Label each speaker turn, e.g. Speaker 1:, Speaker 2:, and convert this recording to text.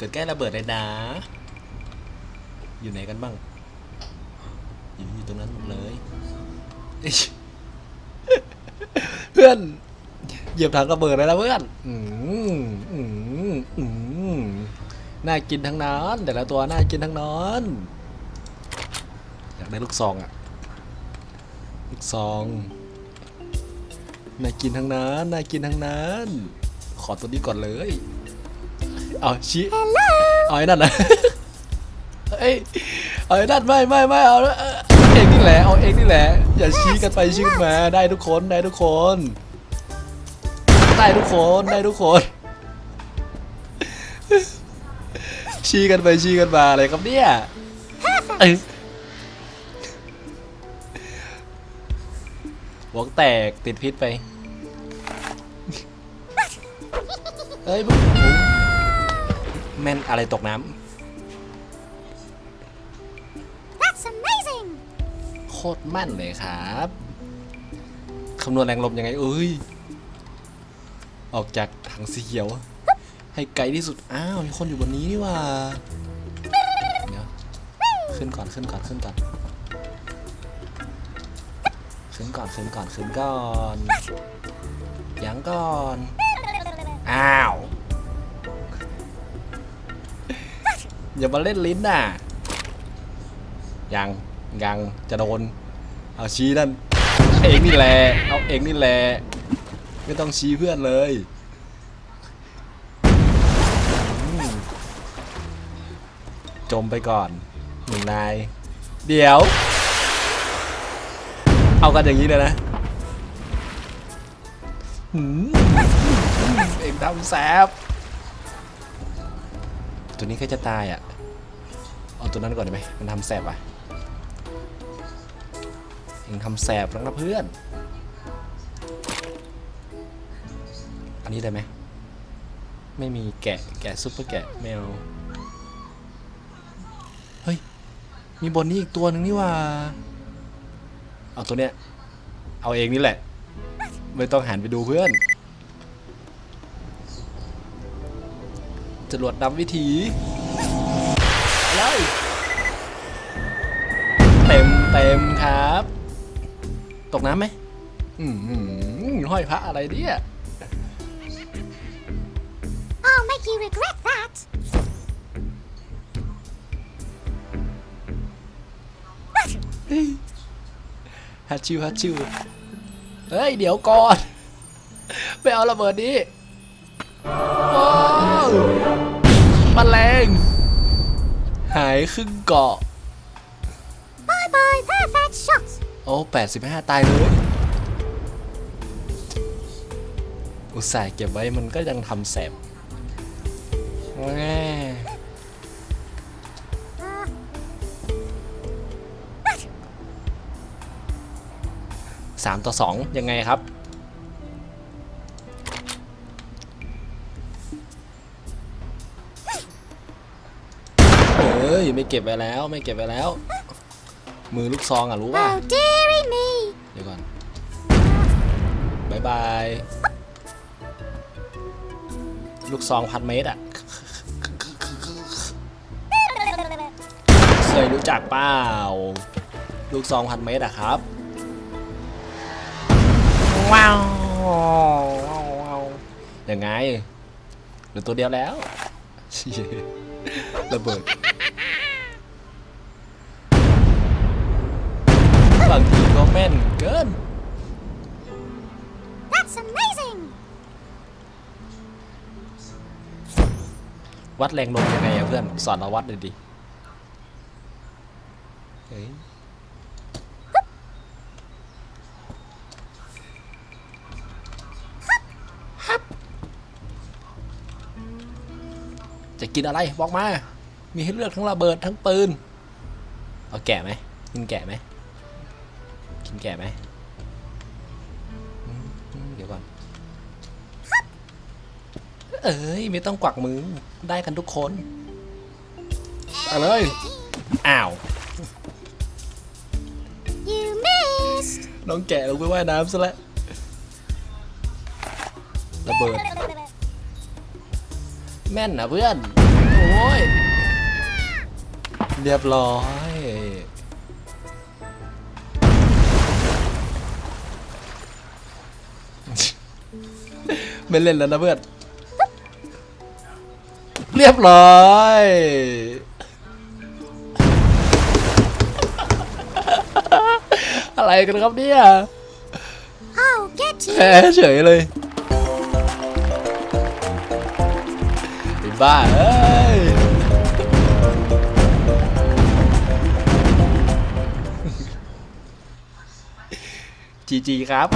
Speaker 1: เกิดใกล้ระเบิดเลยนะ อยู่ไหนกันบ้าง อยู่อยู่ตรงนั้นหมดเลยเอ้ยเพื่อน เหยียบถังระเบิดเลยนะเพื่อน อืมอืมอืมน่ากินทั้งนั้นแต่ละตัวน่ากินทั้งนั้นอยากได้ลูกซองอะลูกซองน่ากินทั้งนั้นน่ากินทั้งนั้น ขอตัวนี้ก่อนเลย เอาชี้เอาไอ้นั่นนะเอ้ยเอาไอ้นั่นไม่ไม่ไม่เอาเออเองนี่แหละเอาเองนี่แหละอย่าชี้กันไปชี้กันมาได้ทุกคนได้ทุกคน ได้ทุกคนได้ทุกคน ชี้กันไปชี้กันมาอะไรครับเนี่ยเอ้ยวงแตกติดพิษไปเฮ้ยมึง แม่นอะไรตกน้
Speaker 2: That's amazing! ำ
Speaker 1: โคตรแม่นเลยครับคำนวณแรงลมยังไงเอ้ย ออกจากถังสีเขียว ให้ไกลที่สุด อ้าวมีคนอยู่บนนี้นี่หว่าเดี๋ยวขึ้นก่อนขึ้นก่อนขึ้นก่อน ขึ้นก่อนขึ้นก่อนขึ้นก่อนยังก่อน อ้าว อย่ามาเล่นลิ้นน่ะ ยัง ยัง จะโดน เอาชี้นั่น เองนี่แหละ เอาเองนี่แหละ ไม่ต้องชี้เพื่อนเลยจมไปก่อนหนึ่งนาย เดี๋ยว เอากันอย่างนี้เลยนะเอ็งทำแซบตัวนี้ก็จะตายอะ ตัวนั้นก่อนได้ไหมมันทำแสบอะเองทำแสบแล้วนะเพื่อน อันนี้ได้ไหม ไม่มีแกะ แกะซุปเปอร์แกะแมว เฮ้ย มีบนนี้อีกตัวหนึ่งนี่ว่า เอาตัวเนี้ย เอาเองนี่แหละ ไม่ต้องหันไปดูเพื่อนจรวดนำวิถี ไรเต็มเต็มครับ ตกน้ำไหมอืมหืมห้อยพระอะไรเนี่ย
Speaker 2: I'll make you regret that!
Speaker 1: ฮัตชิวฮัตชิวเฮ้ย เดี๋ยวก่อน ไปเอาระเบิดนี้ว้าวแมันแรง หายครึ่งเกาะ
Speaker 2: Bye bye, perfect shot!
Speaker 1: โอ้แปดสิบห้าตายเลย อุตส่าห์เก็บไว้มันก็ยังทำแสบแง่
Speaker 2: Uh,
Speaker 1: สามต่อสองยังไงครับ ไม่เก็บไปแล้ว ไม่เก็บไปแล้ว มือลูกซองอะรู้ป่ะ
Speaker 2: oh dearie me!
Speaker 1: เดี๋ยวก่อนบายบาย ลูกซองพันเมตรอะเคยรู้จักเปล่า ลูกซองพันเมตรอะครับ ว้าวยังไงเหลือตัวเดียวแล้วเชี่ยระเบิดบางทีก็ แม่นเกิน
Speaker 2: That's amazing!
Speaker 1: วัดแรงลมยังไงอะเพื่อน สอนเราวัดเลยดิเฮ้ยจะกินอะไรบอกมา มีให้เลือกทั้งระเบิดทั้งปืน เอาแกะไหมกินแกะไหม กินแกะไหมอืมอืมเดี๋ยวก่อน เอ้ย ไม่ต้องกวักมือ ได้กันทุกคนเอาเลย อ้าว
Speaker 2: You missed!
Speaker 1: น้องแกะลงไปว่ายน้ำซะแล้วระเบิด แม่นนะเพื่อนโโอ้ย เรียบร้อย ไม่เล่นแล้วนะเพื่อน เรียบร้อยอะไรกันครับเนี่ย
Speaker 2: I'll get you.
Speaker 1: แพ้เฉยเลยไอ้บ้าเอ้ยจีจีครับ